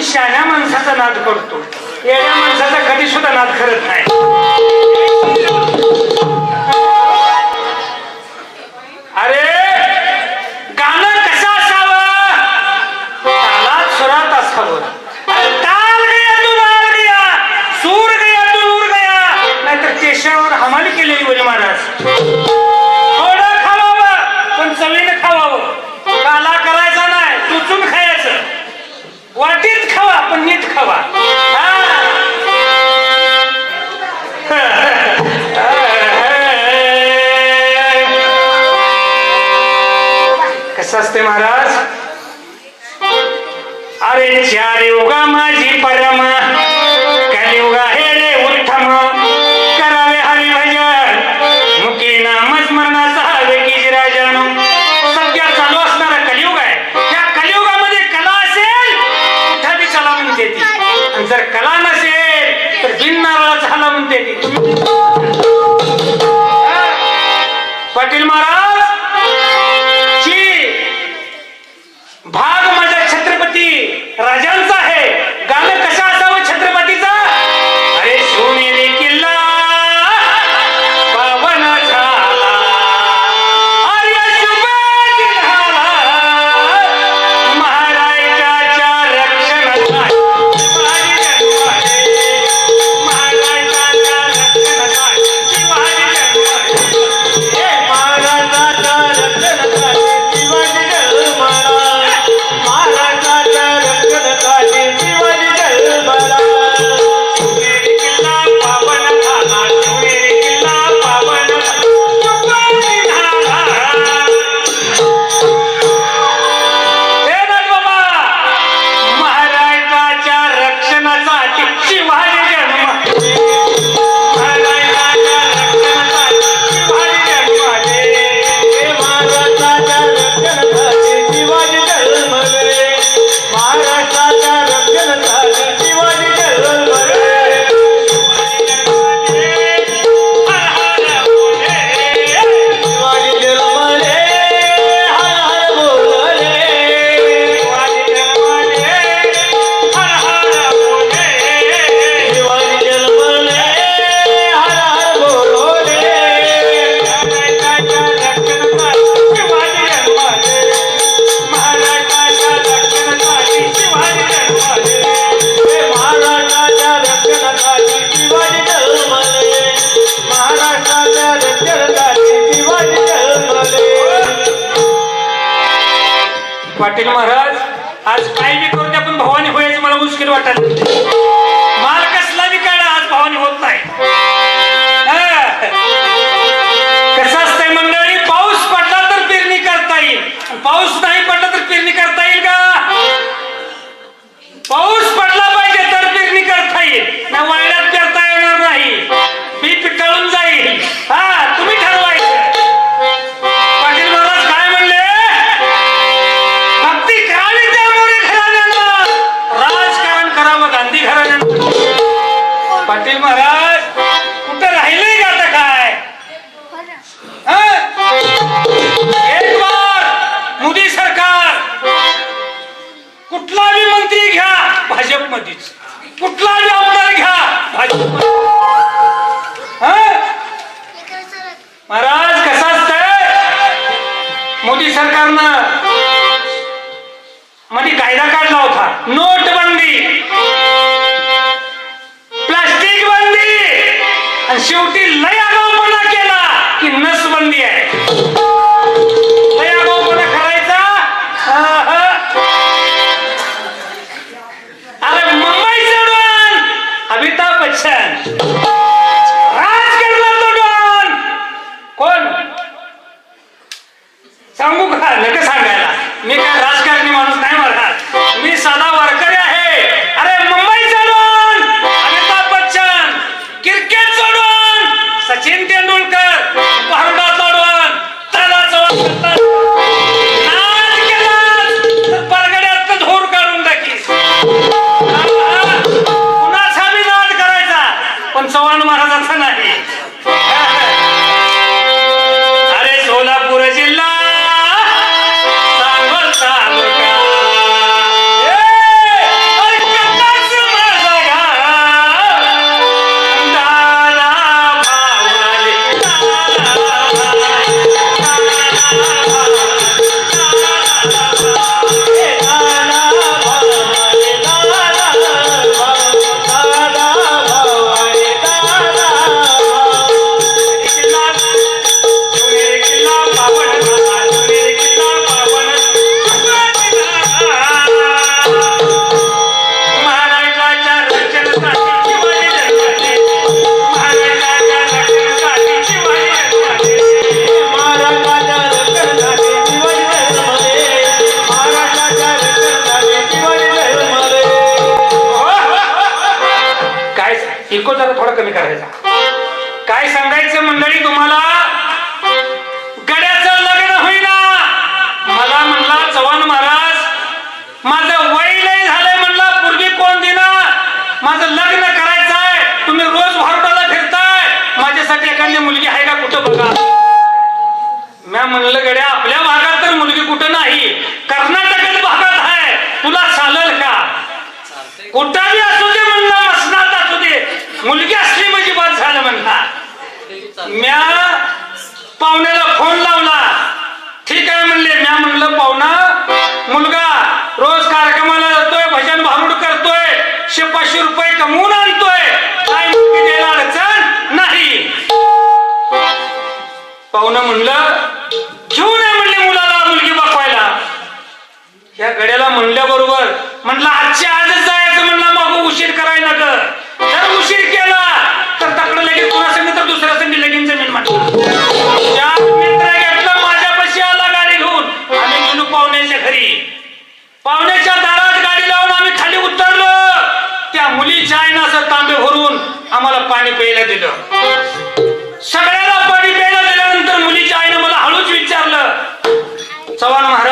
आम्ही माणसाचा नाद करतो. येण्या माणसाचा कधी सुद्धा नाद करत नाही. पाटील महाराज आज काही बी करून आपण भवानी होयच मला मुश्किल वाटत माल कसला बी काढा आज भवानी होत नाही. शेवटी लय आगाऊपणा केला की नसबंदी आहे. माझं वय लय झालंय म्हणलं पूर्वी कोण देणार? माझं लग्न करायचं आहे तुम्ही रोज भारताला फिरताय. माझ्यासाठी एखादी मुलगी आहे का कुठं बघा? म्या म्हणलं गड्या आपल्या भागात तर मुलगी कुठं नाही. कर्नाटकात भागात आहे. तुला चालेल का? कुठंही असू दे म्हणला मसनात असू दे. मुलगी असली म्हणजे बाद झालं म्हणला. म्या पाहुण्याला फोन लावला. ठीक आहे म्हणले. म्या म्हणलं पाहुणा मुलगा रोज कार्यक्रमाला जातोय भजन भारूड करतोय शेपाशे रुपये कमवून आणतोय. अडचण नाही. पाहुणं म्हणलं घेऊ नये म्हणली मुलाला मुलगी बापायला या गड्याला म्हणल्याबरोबर म्हणलं आजच्या आजच जायचं म्हणलं मग उशीर करायला ग उशीर केला पाणी प्यायला दिलं. सगळ्याला पाणी प्यायला दिल्यानंतर मुलीच्या आईनं मला हळूच विचारलं चव्हाण महाराज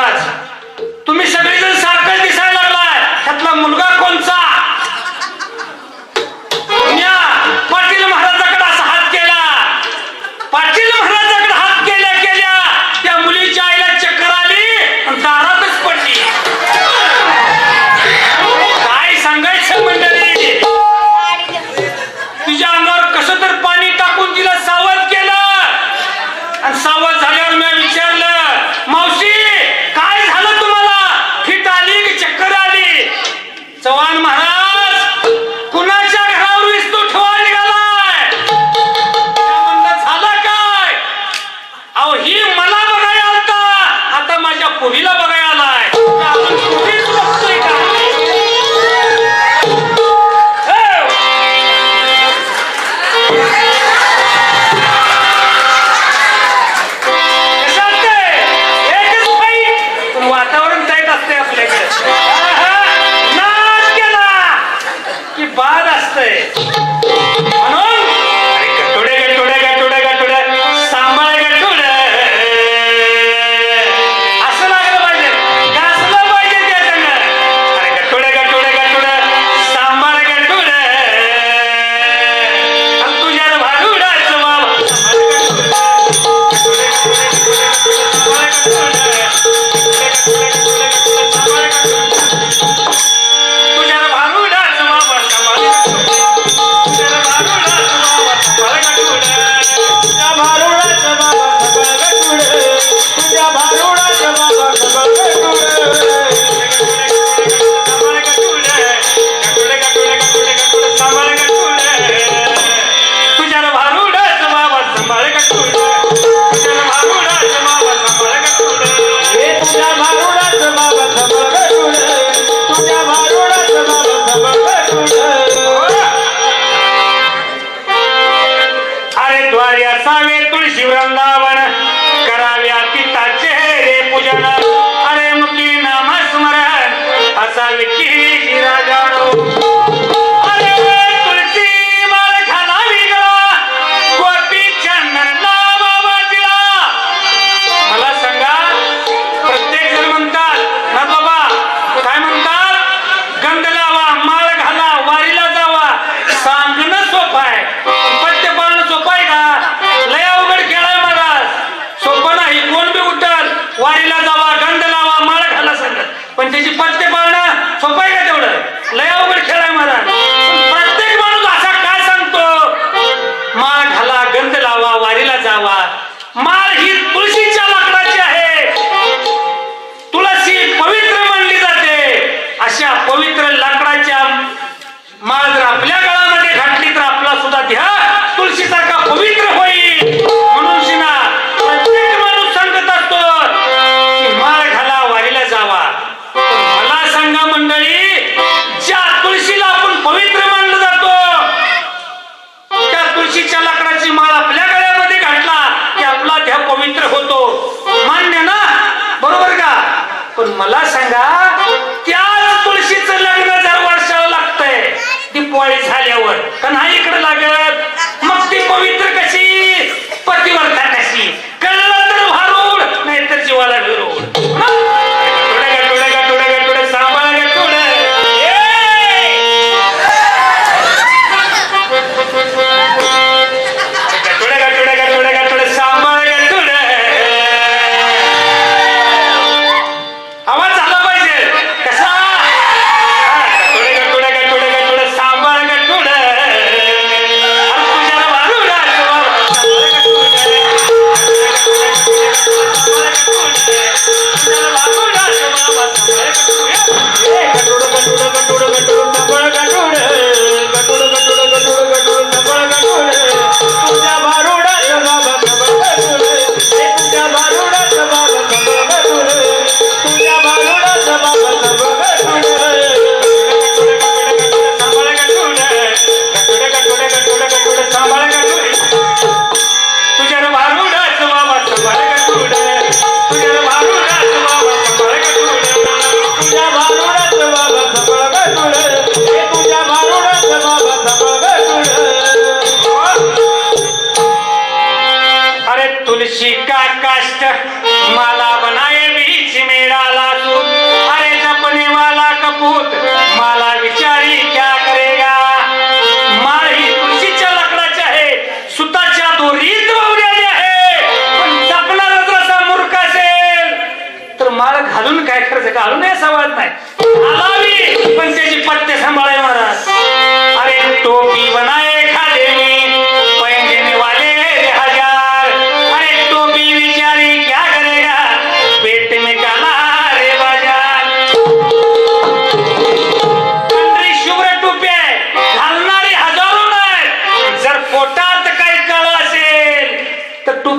একটা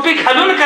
你开门